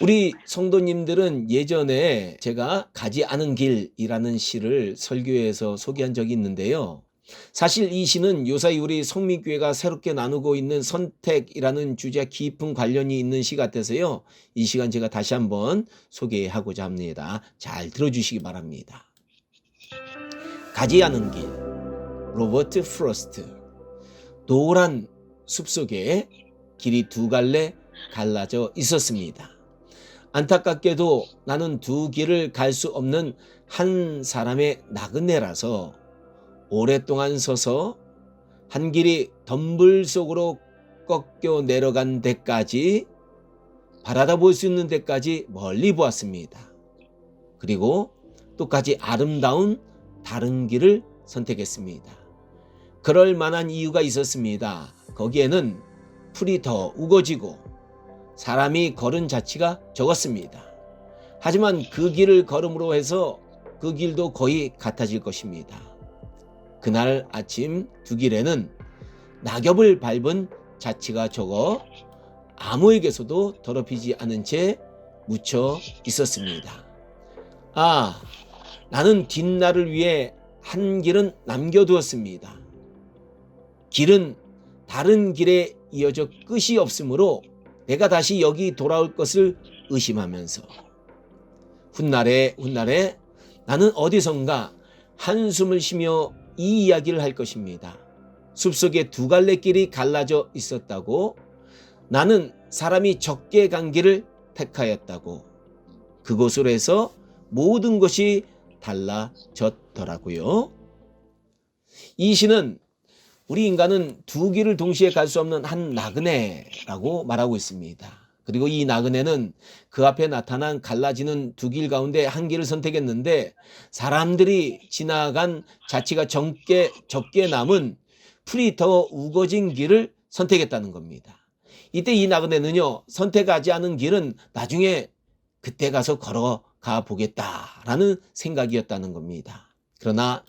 우리 성도님들은 예전에 제가 가지 않은 길이라는 시를 설교에서 소개한 적이 있는데요. 사실 이 시는 요사이 우리 성민교회가 새롭게 나누고 있는 선택이라는 주제 깊은 관련이 있는 시 같아서요. 이 시간 제가 다시 한번 소개하고자 합니다. 잘 들어주시기 바랍니다. 가지 않은 길 로버트 프로스트 노란 숲속에 길이 두 갈래 갈라져 있었습니다. 안타깝게도 나는 두 길을 갈 수 없는 한 사람의 나그네라서 오랫동안 서서 한 길이 덤불 속으로 꺾여 내려간 데까지 바라다 볼 수 있는 데까지 멀리 보았습니다. 그리고 똑같이 아름다운 다른 길을 선택했습니다. 그럴 만한 이유가 있었습니다. 거기에는 풀이 더 우거지고 사람이 걸은 자치가 적었습니다. 하지만 그 길을 걸음으로 해서 그 길도 거의 같아질 것입니다. 그날 아침 두 길에는 낙엽을 밟은 자치가 적어 아무에게서도 더럽히지 않은 채 묻혀 있었습니다. 아, 나는 뒷날을 위해 한 길은 남겨두었습니다. 길은 다른 길에 이어져 끝이 없으므로 내가 다시 여기 돌아올 것을 의심하면서 훗날에 훗날에 나는 어디선가 한숨을 쉬며 이 이야기를 할 것입니다. 숲속에 두 갈래 길이 갈라져 있었다고 나는 사람이 적게 간 길을 택하였다고 그곳으로 해서 모든 것이 달라졌더라고요. 이 시는 우리 인간은 두 길을 동시에 갈 수 없는 한 나그네라고 말하고 있습니다. 그리고 이 나그네는 그 앞에 나타난 갈라지는 두 길 가운데 한 길을 선택했는데 사람들이 지나간 자치가 적게, 적게 남은 풀이 더 우거진 길을 선택했다는 겁니다. 이때 이 나그네는요, 선택하지 않은 길은 나중에 그때 가서 걸어가 보겠다라는 생각이었다는 겁니다. 그러나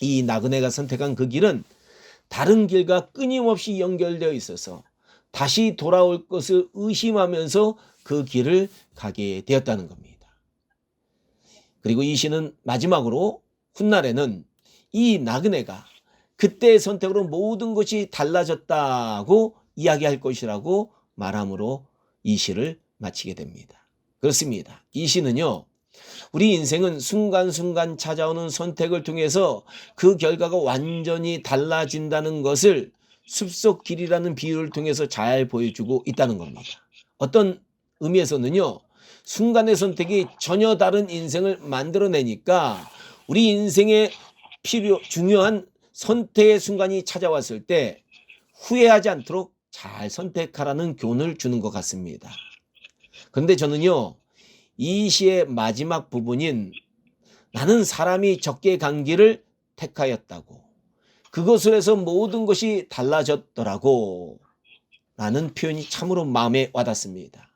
이 나그네가 선택한 그 길은 다른 길과 끊임없이 연결되어 있어서 다시 돌아올 것을 의심하면서 그 길을 가게 되었다는 겁니다. 그리고 이 시는 마지막으로 훗날에는 이 나그네가 그때의 선택으로 모든 것이 달라졌다고 이야기할 것이라고 말함으로 이 시를 마치게 됩니다. 그렇습니다. 이 시는요, 우리 인생은 순간순간 찾아오는 선택을 통해서 그 결과가 완전히 달라진다는 것을 숲속 길이라는 비유를 통해서 잘 보여주고 있다는 겁니다. 어떤 의미에서는요, 순간의 선택이 전혀 다른 인생을 만들어내니까 우리 인생에 필요, 중요한 선택의 순간이 찾아왔을 때 후회하지 않도록 잘 선택하라는 교훈을 주는 것 같습니다. 그런데 저는요, 이 시의 마지막 부분인 나는 사람이 적게 간 길을 택하였다고. 그것을 해서 모든 것이 달라졌더라고. 라는 표현이 참으로 마음에 와닿습니다.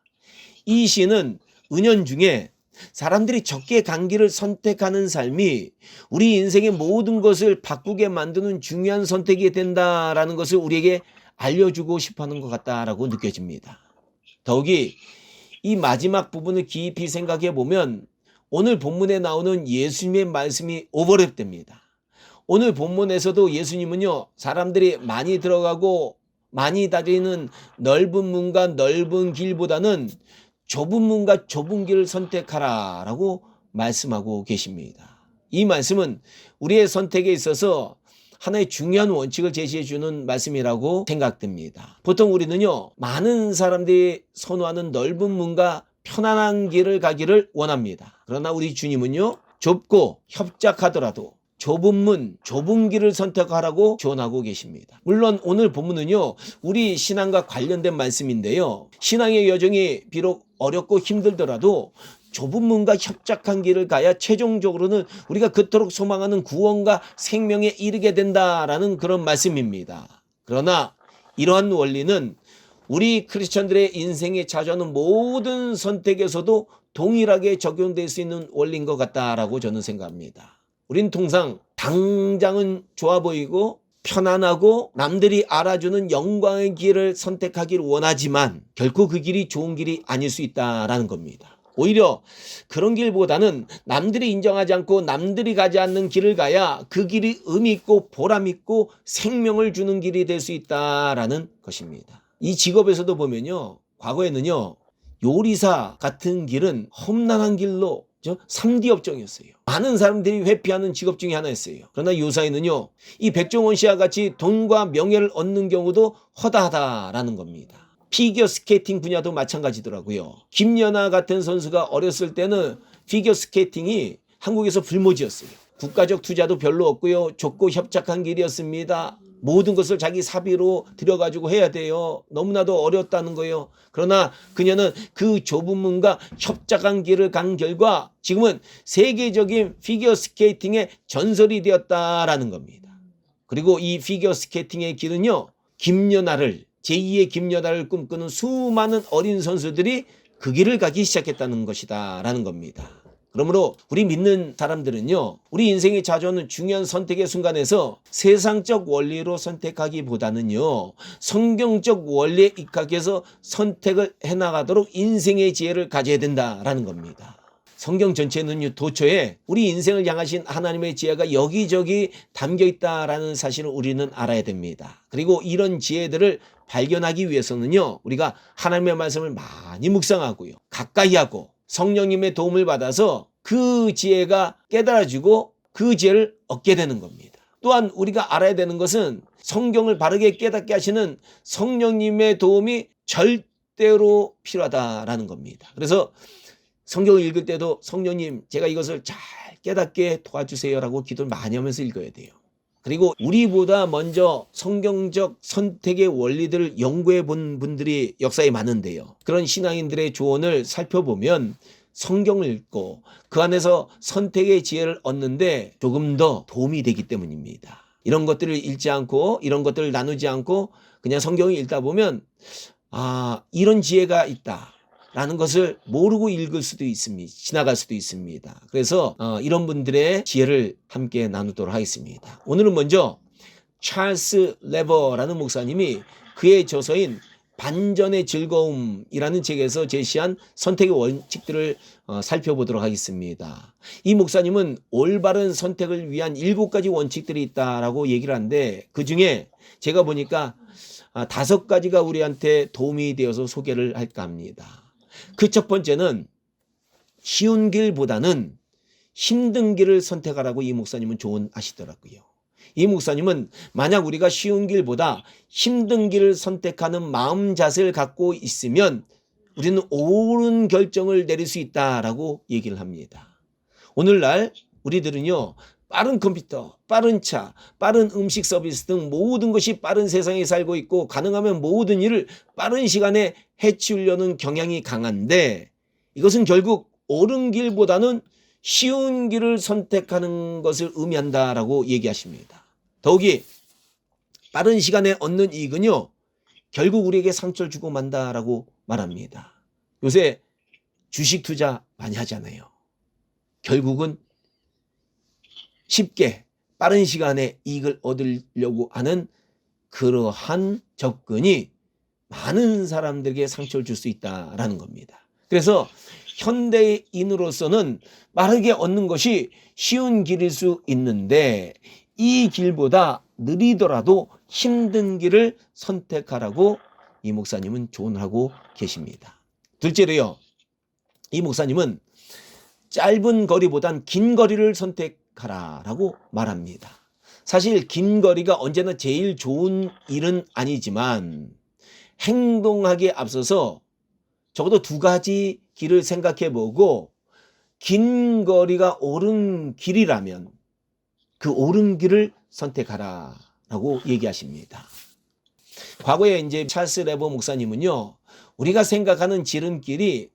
이 시는 은연 중에 사람들이 적게 간 길을 선택하는 삶이 우리 인생의 모든 것을 바꾸게 만드는 중요한 선택이 된다라는 것을 우리에게 알려주고 싶어 하는 것 같다라고 느껴집니다. 더욱이 이 마지막 부분을 깊이 생각해 보면 오늘 본문에 나오는 예수님의 말씀이 오버랩됩니다. 오늘 본문에서도 예수님은요, 사람들이 많이 들어가고 많이 다니는 넓은 문과 넓은 길보다는 좁은 문과 좁은 길을 선택하라 라고 말씀하고 계십니다. 이 말씀은 우리의 선택에 있어서 하나의 중요한 원칙을 제시해 주는 말씀이라고 생각됩니다. 보통 우리는요, 많은 사람들이 선호하는 넓은 문과 편안한 길을 가기를 원합니다. 그러나 우리 주님은요, 좁고 협작하더라도 좁은 문, 좁은 길을 선택하라고 조언하고 계십니다. 물론 오늘 본문은요, 우리 신앙과 관련된 말씀인데요. 신앙의 여정이 비록 어렵고 힘들더라도 좁은 문과 협착한 길을 가야 최종적으로는 우리가 그토록 소망하는 구원과 생명에 이르게 된다라는 그런 말씀입니다. 그러나 이러한 원리는 우리 크리스천들의 인생에 자주하는 모든 선택에서도 동일하게 적용될 수 있는 원리인 것 같다라고 저는 생각합니다. 우린 통상 당장은 좋아 보이고 편안하고 남들이 알아주는 영광의 길을 선택하기를 원하지만 결코 그 길이 좋은 길이 아닐 수 있다라는 겁니다. 오히려 그런 길보다는 남들이 인정하지 않고 남들이 가지 않는 길을 가야 그 길이 의미 있고 보람 있고 생명을 주는 길이 될 수 있다라는 것입니다. 이 직업에서도 보면요. 과거에는요. 요리사 같은 길은 험난한 길로 저 3D 업종이었어요. 많은 사람들이 회피하는 직업 중에 하나였어요. 그러나 요사이는요. 이 백종원 씨와 같이 돈과 명예를 얻는 경우도 허다하다라는 겁니다. 피겨 스케이팅 분야도 마찬가지더라고요. 김연아 같은 선수가 어렸을 때는 피겨 스케이팅이 한국에서 불모지였어요. 국가적 투자도 별로 없고요. 좁고 협착한 길이었습니다. 모든 것을 자기 사비로 들여가지고 해야 돼요. 너무나도 어렵다는 거예요. 그러나 그녀는 그 좁은 문과 협착한 길을 간 결과 지금은 세계적인 피겨 스케이팅의 전설이 되었다라는 겁니다. 그리고 이 피겨 스케이팅의 길은요, 김연아를, 제2의 김연아를 꿈꾸는 수많은 어린 선수들이 그 길을 가기 시작했다는 것이다. 라는 겁니다. 그러므로 우리 믿는 사람들은요, 우리 인생에 자주 중요한 선택의 순간에서 세상적 원리로 선택하기보다는요, 성경적 원리에 입각해서 선택을 해나가도록 인생의 지혜를 가져야 된다라는 겁니다. 성경 전체는 도처에 우리 인생을 향하신 하나님의 지혜가 여기저기 담겨 있다라는 사실을 우리는 알아야 됩니다. 그리고 이런 지혜들을 발견하기 위해서는요, 우리가 하나님의 말씀을 많이 묵상하고요, 가까이 하고 성령님의 도움을 받아서 그 지혜가 깨달아지고 그 지혜를 얻게 되는 겁니다. 또한 우리가 알아야 되는 것은 성경을 바르게 깨닫게 하시는 성령님의 도움이 절대로 필요하다라는 겁니다. 그래서 성경을 읽을 때도 성령님 제가 이것을 잘 깨닫게 도와주세요라고 기도를 많이 하면서 읽어야 돼요. 그리고 우리보다 먼저 성경적 선택의 원리들을 연구해 본 분들이 역사에 많은데요. 그런 신앙인들의 조언을 살펴보면 성경을 읽고 그 안에서 선택의 지혜를 얻는데 조금 더 도움이 되기 때문입니다. 이런 것들을 읽지 않고 이런 것들을 나누지 않고 그냥 성경을 읽다 보면 아, 이런 지혜가 있다. 라는 것을 모르고 읽을 수도 있습니다. 지나갈 수도 있습니다. 그래서 어, 이런 분들의 지혜를 함께 나누도록 하겠습니다. 오늘은 먼저 찰스 레버라는 목사님이 그의 저서인 반전의 즐거움이라는 책에서 제시한 선택의 원칙들을 어, 살펴보도록 하겠습니다. 이 목사님은 올바른 선택을 위한 일곱 가지 원칙들이 있다라고 얘기를 하는데 그 중에 제가 보니까 아, 다섯 가지가 우리한테 도움이 되어서 소개를 할까 합니다. 그 첫 번째는 쉬운 길보다는 힘든 길을 선택하라고 이 목사님은 조언하시더라고요. 이 목사님은 만약 우리가 쉬운 길보다 힘든 길을 선택하는 마음 자세를 갖고 있으면 우리는 옳은 결정을 내릴 수 있다라고 얘기를 합니다. 오늘날 우리들은요, 빠른 컴퓨터, 빠른 차, 빠른 음식 서비스 등 모든 것이 빠른 세상에 살고 있고 가능하면 모든 일을 빠른 시간에 해치우려는 경향이 강한데 이것은 결국 옳은 길보다는 쉬운 길을 선택하는 것을 의미한다라고 얘기하십니다. 더욱이 빠른 시간에 얻는 이익은요, 결국 우리에게 상처를 주고 만다라고 말합니다. 요새 주식 투자 많이 하잖아요. 결국은 쉽게 빠른 시간에 이익을 얻으려고 하는 그러한 접근이 많은 사람들에게 상처를 줄 수 있다라는 겁니다. 그래서 현대인으로서는 빠르게 얻는 것이 쉬운 길일 수 있는데 이 길보다 느리더라도 힘든 길을 선택하라고 이 목사님은 조언하고 계십니다. 둘째로요. 이 목사님은 짧은 거리보단 긴 거리를 선택 하라라고 말합니다. 사실 긴 거리가 언제나 제일 좋은 일은 아니지만 행동하기에 앞서서 적어도 두 가지 길을 생각해 보고 긴 거리가 옳은 길이라면 그 옳은 길을 선택하라라고 얘기하십니다. 과거에 이제 찰스 레버 목사님은요, 우리가 생각하는 지름길이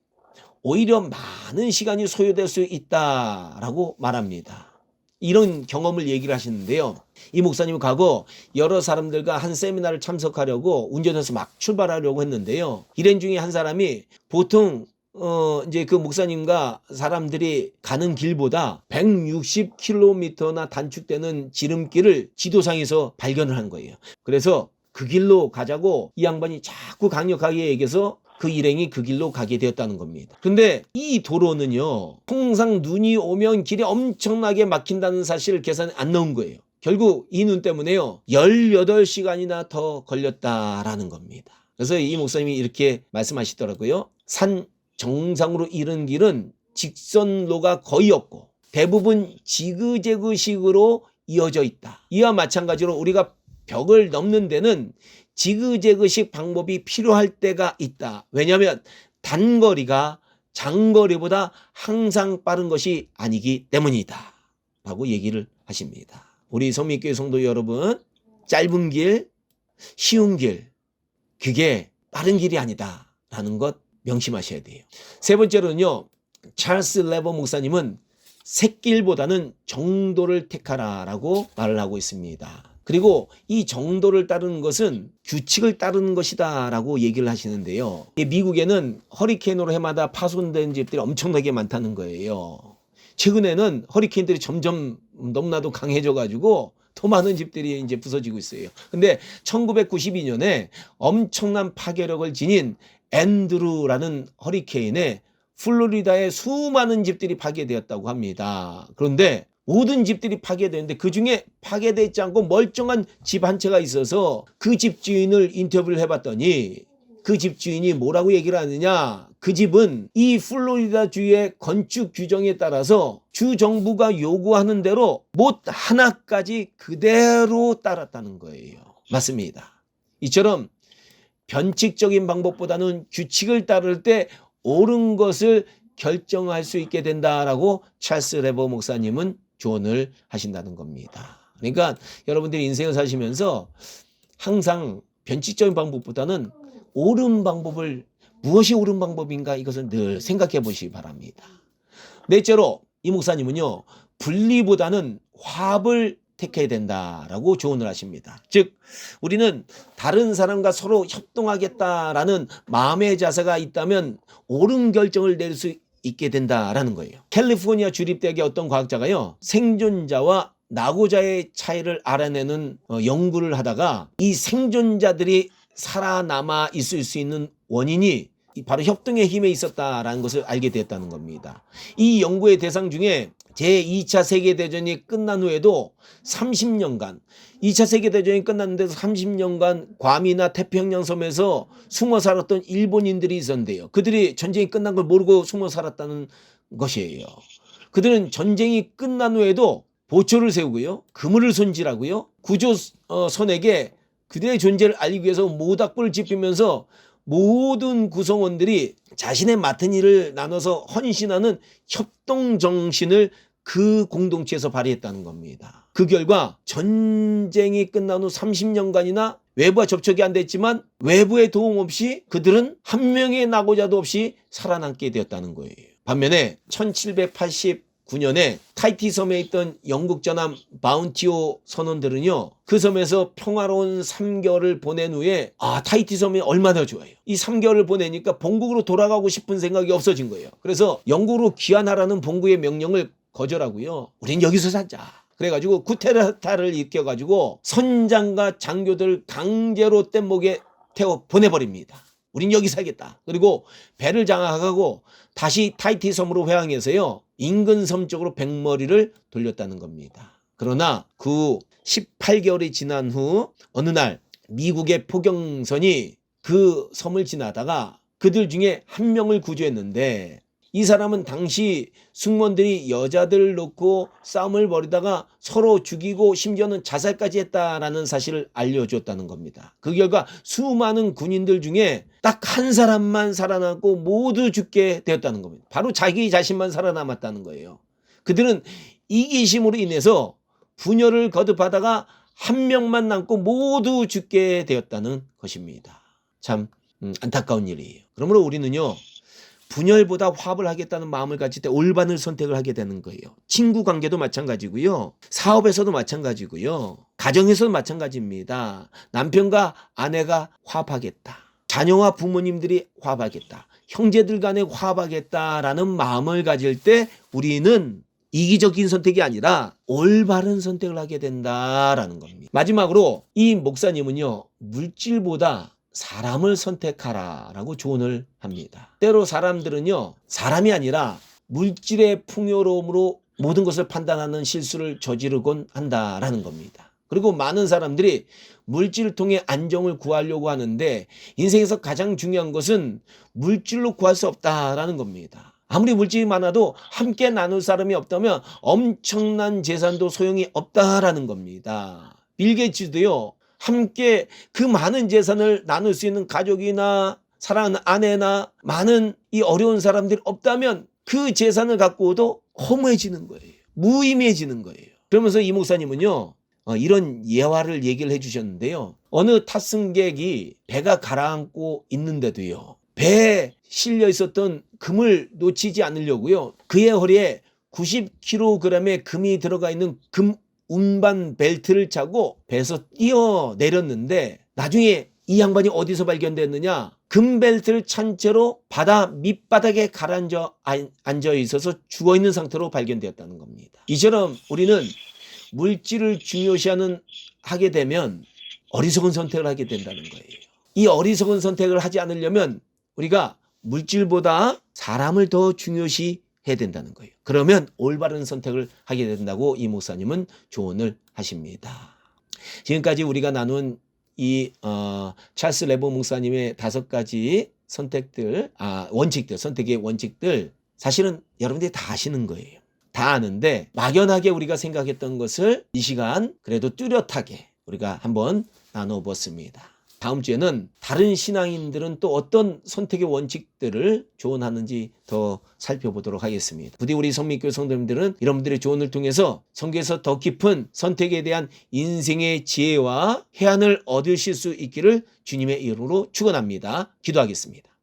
오히려 많은 시간이 소요될 수 있다라고 말합니다. 이런 경험을 얘기를 하시는데요. 이 목사님은 과거 여러 사람들과 한 세미나를 참석하려고 운전해서 막 출발하려고 했는데요. 일행 중에 한 사람이 보통 어 이제 그 목사님과 사람들이 가는 길보다 160km나 단축되는 지름길을 지도상에서 발견을 한 거예요. 그래서 그 길로 가자고 이 양반이 자꾸 강력하게 얘기해서 그 일행이 그 길로 가게 되었다는 겁니다. 근데 이 도로는요, 통상 눈이 오면 길이 엄청나게 막힌다는 사실을 계산에 안 넣은 거예요. 결국 이 눈 때문에요, 18시간이나 더 걸렸다라는 겁니다. 그래서 이 목사님이 이렇게 말씀하시더라고요. 산 정상으로 이른 길은 직선로가 거의 없고 대부분 지그재그식으로 이어져 있다. 이와 마찬가지로 우리가 벽을 넘는 데는 지그재그식 방법이 필요할 때가 있다. 왜냐하면 단거리가 장거리보다 항상 빠른 것이 아니기 때문이다. 라고 얘기를 하십니다. 우리 성민교회 성도 여러분, 짧은 길, 쉬운 길, 그게 빠른 길이 아니다. 라는 것 명심하셔야 돼요. 세 번째로는요, 찰스 레버 목사님은 새길보다는 정도를 택하라 라고 말을 하고 있습니다. 그리고 이 정도를 따르는 것은 규칙을 따르는 것이다라고 얘기를 하시는데요. 이 미국에는 허리케인으로 해마다 파손된 집들이 엄청나게 많다는 거예요. 최근에는 허리케인들이 점점 너무나도 강해져 가지고 더 많은 집들이 이제 부서지고 있어요. 근데 1992년에 엄청난 파괴력을 지닌 앤드루라는 허리케인에 플로리다의 수많은 집들이 파괴되었다고 합니다. 그런데 모든 집들이 파괴되는데 그 중에 파괴되지 않고 멀쩡한 집 한 채가 있어서 그 집 주인을 인터뷰를 해봤더니 그 집 주인이 뭐라고 얘기를 하느냐. 그 집은 이 플로리다 주의 건축 규정에 따라서 주 정부가 요구하는 대로 못 하나까지 그대로 따랐다는 거예요. 맞습니다. 이처럼 변칙적인 방법보다는 규칙을 따를 때 옳은 것을 결정할 수 있게 된다라고 찰스 레버 목사님은 조언을 하신다는 겁니다. 그러니까 여러분들이 인생을 사시면서 항상 변칙적인 방법보다는 옳은 방법을 무엇이 옳은 방법인가 이것을 늘 생각해 보시기 바랍니다. 넷째로 이 목사님은요 분리보다는 화합을 택해야 된다라고 조언을 하십니다. 즉 우리는 다른 사람과 서로 협동하겠다라는 마음의 자세가 있다면 옳은 결정을 내릴 수 있게 된다라는 거예요. 캘리포니아 주립대학의 어떤 과학자가요 생존자와 낙오자의 차이를 알아내는 어, 연구를 하다가 이 생존자들이 살아남아 있을 수 있는 원인이 바로 협동의 힘에 있었다라는 것을 알게 되었다는 겁니다. 이 연구의 대상 중에 제2차 세계대전이 끝난 후에도 30년간 2차 세계대전이 끝났는데도 30년간 괌이나 태평양 섬에서 숨어 살았던 일본인들이 있었는데요. 그들이 전쟁이 끝난 걸 모르고 숨어 살았다는 것이에요. 그들은 전쟁이 끝난 후에도 보초를 세우고요. 그물을 손질하고요. 구조선에게 그들의 존재를 알리기 위해서 모닥불을 지피면서 모든 구성원들이 자신의 맡은 일을 나눠서 헌신하는 협동 정신을 그 공동체에서 발휘했다는 겁니다. 그 결과 전쟁이 끝난 후 30년간이나 외부와 접촉이 안 됐지만 외부의 도움 없이 그들은 한 명의 낙오자도 없이 살아남게 되었다는 거예요. 반면에 1789년에 타이티 섬에 있던 영국 전함 바운티오 선원들은요. 그 섬에서 평화로운 3개월을 보낸 후에 아 타이티 섬이 얼마나 좋아요. 이 3개월을 보내니까 본국으로 돌아가고 싶은 생각이 없어진 거예요. 그래서 영국으로 귀환하라는 본국의 명령을 거절하고요. 우린 여기서 살자. 그래가지고 구테르타를 일으켜가지고 선장과 장교들 강제로 뗏목에 태워 보내버립니다. 우린 여기 살겠다. 그리고 배를 장악하고 다시 타이티 섬으로 회항해서요. 인근 섬 쪽으로 백머리를 돌렸다는 겁니다. 그러나 그 18개월이 지난 후 어느 날 미국의 포경선이 그 섬을 지나다가 그들 중에 한 명을 구조했는데 이 사람은 당시 승무원들이 여자들을 놓고 싸움을 벌이다가 서로 죽이고 심지어는 자살까지 했다라는 사실을 알려줬다는 겁니다. 그 결과 수많은 군인들 중에 딱 한 사람만 살아남고 모두 죽게 되었다는 겁니다. 바로 자기 자신만 살아남았다는 거예요. 그들은 이기심으로 인해서 분열을 거듭하다가 한 명만 남고 모두 죽게 되었다는 것입니다. 참 음, 안타까운 일이에요. 그러므로 우리는요. 분열보다 화합을 하겠다는 마음을 가질 때 올바른 선택을 하게 되는 거예요. 친구 관계도 마찬가지고요. 사업에서도 마찬가지고요. 가정에서도 마찬가지입니다. 남편과 아내가 화합하겠다. 자녀와 부모님들이 화합하겠다. 형제들 간에 화합하겠다라는 마음을 가질 때 우리는 이기적인 선택이 아니라 올바른 선택을 하게 된다라는 겁니다. 마지막으로 이 목사님은요, 물질보다 사람을 선택하라라고 조언을 합니다. 때로 사람들은요, 사람이 아니라 물질의 풍요로움으로 모든 것을 판단하는 실수를 저지르곤 한다라는 겁니다. 그리고 많은 사람들이 물질을 통해 안정을 구하려고 하는데 인생에서 가장 중요한 것은 물질로 구할 수 없다라는 겁니다. 아무리 물질이 많아도 함께 나눌 사람이 없다면 엄청난 재산도 소용이 없다라는 겁니다. 빌 게이츠도요. 함께 그 많은 재산을 나눌 수 있는 가족이나 사랑하는 아내나 많은 이 어려운 사람들이 없다면 그 재산을 갖고도 허무해지는 거예요. 무의미해지는 거예요. 그러면서 이 목사님은요. 어, 이런 예화를 얘기를 해주셨는데요. 어느 탑승객이 배가 가라앉고 있는데도요. 배에 실려 있었던 금을 놓치지 않으려고요. 그의 허리에 90kg의 금이 들어가 있는 금 운반 벨트를 차고 배에서 뛰어 내렸는데 나중에 이 양반이 어디서 발견됐느냐? 금 벨트를 찬 채로 바다 밑바닥에 가라앉아 안- 앉아 있어서 죽어 있는 상태로 발견되었다는 겁니다. 이처럼 우리는 물질을 중요시하는 하게 되면 어리석은 선택을 하게 된다는 거예요. 이 어리석은 선택을 하지 않으려면 우리가 물질보다 사람을 더 중요시 해야 된다는 거예요. 그러면 올바른 선택을 하게 된다고 이 목사님은 조언을 하십니다. 지금까지 우리가 나눈 이 어, 찰스 레보 목사님의 다섯 가지 선택들, 아 원칙들, 선택의 원칙들 사실은 여러분들이 다 아시는 거예요. 다 아는데 막연하게 우리가 생각했던 것을 이 시간 그래도 뚜렷하게 우리가 한번 나눠봤습니다. 다음 주에는 다른 신앙인들은 또 어떤 선택의 원칙들을 조언하는지 더 살펴보도록 하겠습니다. 부디 우리 성민교 성도님들은 여러분들의 조언을 통해서 성경에서 더 깊은 선택에 대한 인생의 지혜와 해안을 얻으실 수 있기를 주님의 이름으로 축원합니다. 기도하겠습니다.